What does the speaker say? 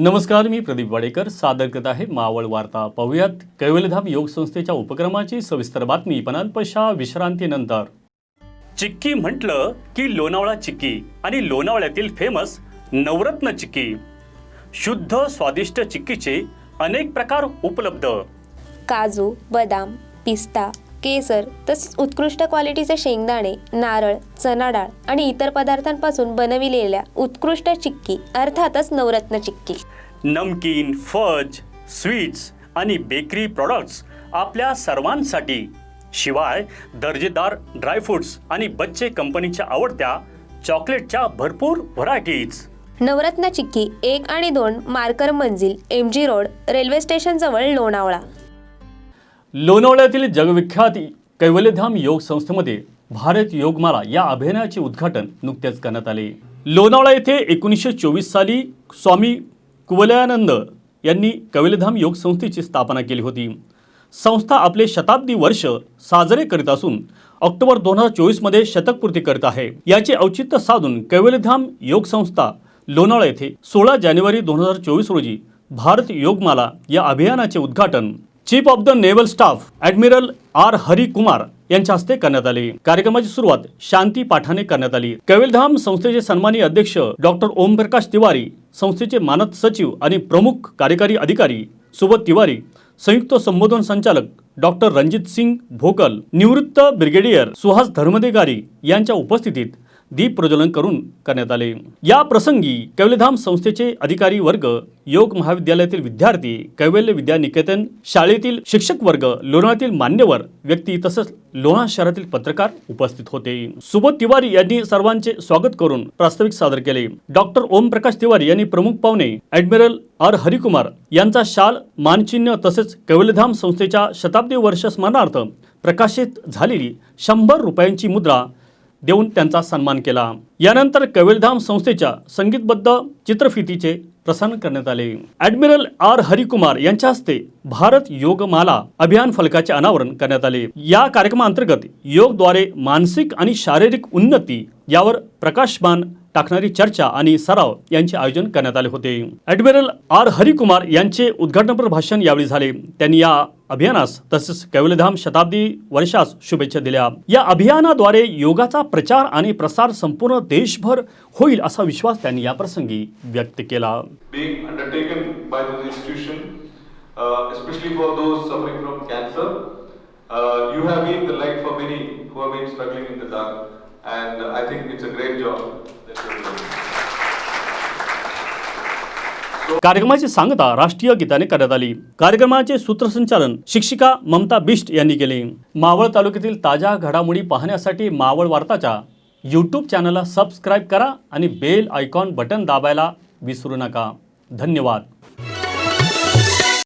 नमस्कार मी प्रदीप वाडेकर. सादर करत आहे मावळ वार्ता पाहूयात. कैवलधाम योग संस्थेच्या उपक्रमाची सविस्तर बातमी पनानपशा विश्रांतीनंतर. चिक्की म्हटलं की लोणावळा चिक्की आणि लोणावळ्यातील फेमस नवरत्न चिक्की. शुद्ध स्वादिष्ट चिक्कीचे अनेक प्रकार उपलब्ध. काजू बदाम पिस्ता केसर तसेच उत्कृष्ट क्वालिटीचे शेंगदाणे नारळ चना डाळ आणि इतर पदार्थांपासून बनविलेल्या उत्कृष्ट चिक्की अर्थातच नवरत्न चिक्की. नमकीन फज स्वीट्स आणि बेकरी प्रॉडक्ट्स आपल्या सर्वांसाठी. शिवाय दर्जेदार ड्रायफ्रुट्स आणि बच्चे कंपनीच्या आवडत्या चॉकलेटच्या भरपूर व्हरायटीज नवरत्न चिक्की एक आणि दोन marker Manzil M G road railway स्टेशनजवळ Lonavala. लोणावळ्यातील जगविख्यात कैवल्यधाम योग संस्थेमध्ये भारत योगमाला या अभियानाचे उद्घाटन नुकतेच करण्यात आले. लोणावळा येथे एकोणीसशे चोवीस साली स्वामी कुवलयानंद यांनी कविलधाम योग संस्थेची स्थापना केली होती. संस्था आपले शताब्दी वर्ष साजरे करीत असून ऑक्टोबर दोन हजार चोवीसमध्ये शतकपूर्ती करत आहे. याचे औचित्य साधून कैवल्यधाम योग संस्था लोणावळा येथे सोळा जानेवारी दोन हजार चोवीस रोजी भारत योगमाला या अभियानाचे उद्घाटन chief of the naval staff admiral R Hari Kumar यांच्या हस्ते करण्यात आले. कार्यक्रमाची सुरुवात शांती पाठाने करण्यात आली. कविलधाम संस्थेचे सन्मानी अध्यक्ष डॉक्टर ओमप्रकाश तिवारी संस्थेचे मानद सचिव आणि प्रमुख कार्यकारी अधिकारी सुबोध तिवारी संयुक्त संबोधन संचालक डॉक्टर रणजित सिंग भोकल निवृत्त ब्रिगेडियर सुहास धर्मधिकारी यांच्या उपस्थितीत दीप प्रज्वलन करून करण्यात आले. या प्रसंगी कैवल्यधाम संस्थेचे अधिकारी वर्ग योग महाविद्यालयातील विद्यार्थी कैवल्य विद्या निकेतन शाळेतील शिक्षक वर्ग लोणातील मान्यवर व्यक्ती तसंच लोणा शहरातील पत्रकार उपस्थित होते. सुबोध तिवारी यांनी सर्वांचे स्वागत करून प्रास्ताविक सादर केले. डॉक्टर ओमप्रकाश तिवारी यांनी प्रमुख पाहुणे ॲडमिरल आर. हरिकुमार यांचा शाल मानचिन्ह तसेच कैवल्यधाम संस्थेच्या शताब्दी वर्ष स्मरणार्थ प्रकाशित झालेली शंभर रुपयांची मुद्रा देऊन त्यांचा सन्मान केला. यानंतर कबीरधाम संस्थेच्या संगीतबद्ध चित्रफितीचे प्रसारण करण्यात आले. Admiral R. हरिकुमार यांच्या हस्ते भारत योगमाला अभियान फलकाचे अनावरण करण्यात आले. या कार्यक्रमाअंतर्गत योगद्वारे मानसिक आणि शारीरिक उन्नती यावर प्रकाशमान टाकणारी चर्चा आणि सराव यांचे आयोजन करण्यात आले होते. Admiral R. हरिकुमार यांचे उद्घाटनपर भाषण यावेळी झाले. त्यांनी या अभियानास तसेच कैवलधाम शताब्दी वर्षास शुभेच्छा दिल्या. या अभियानाद्वारे योगाचा प्रचार आणि प्रसार संपूर्ण देशभर होईल असा विश्वास त्यांनी या प्रसंगी व्यक्त केला. Uh, especially for those suffering from cancer. Uh, you have been the light for many who have been struggling in the dark, and I think it's a great job that you're doing. कार्यक्रमाची सांगता राष्ट्रीय गीताने करण्यात आली. कार्यक्रमाचे सूत्रसंचालन शिक्षिका ममता बिष्ट यांनी केले. मावळ तालुक्यातील ताज्या घडामोडी पाहण्यासाठी मावळ वार्ताच्या यूट्यूब चॅनलला सबस्क्राईब करा आणि बेल आयकॉन बटन दाबायला विसरू नका. धन्यवाद.